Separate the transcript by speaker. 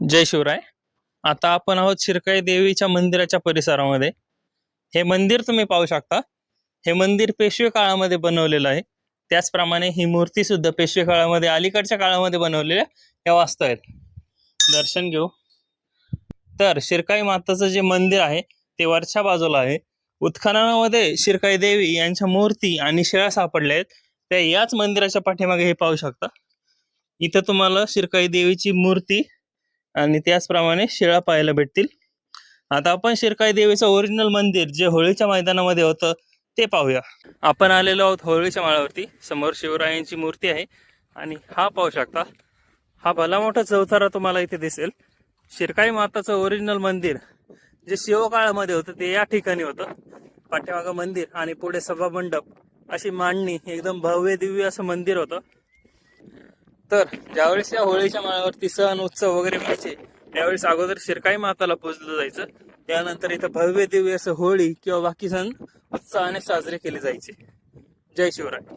Speaker 1: जय शिवराय. आता आपण आहोत शिरकाई देवीच्या मंदिराच्या परिसरामध्ये. हे मंदिर तुम्ही पाहू शकता. हे मंदिर पेशवे काळामध्ये बनवलेलं आहे. त्याचप्रमाणे ही मूर्ती सुद्धा पेशवे काळामध्ये अलीकडच्या काळामध्ये बनवलेल्या या वास्तू आहेत. दर्शन घेऊ. तर शिरकाई माताचं जे मंदिर आहे ते वरच्या बाजूला आहे. उत्खननामध्ये शिरकाई देवी यांच्या मूर्ती आणि शिळा सापडल्या आहेत. त्या याच मंदिराच्या पाठीमागे हे पाहू शकता. इथं तुम्हाला शिरकाई देवीची मूर्ती आणि त्याचप्रमाणे शिळा पाहायला भेटतील. आता आपण शिरकाई देवीचं ओरिजिनल मंदिर जे होळीच्या मैदानामध्ये होतं ते पाहूया. आपण आलेलो आहोत होळीच्या माळावरती. समोर शिवरायांची मूर्ती आहे. आणि हा पाहू शकता. हा भला मोठा चौथारा तुम्हाला इथे दिसेल. शिरकाई माताचं ओरिजिनल मंदिर जे शिवकाळामध्ये होतं ते या ठिकाणी होतं. पाठीमागं मंदिर आणि पुढे सभा मंडप अशी मांडणी एकदम भव्य दिव्य असं मंदिर होतं. तर ज्यावेळेस या होळीच्या माळावरती सण उत्सव वगैरे व्हायचे त्यावेळेस अगोदर शिरकाई माताला पूजलं जायचं. त्यानंतर इथं भव्य दिव्य असं होळी किंवा बाकी सण उत्साहाने साजरे केले जायचे. जय शिवराय.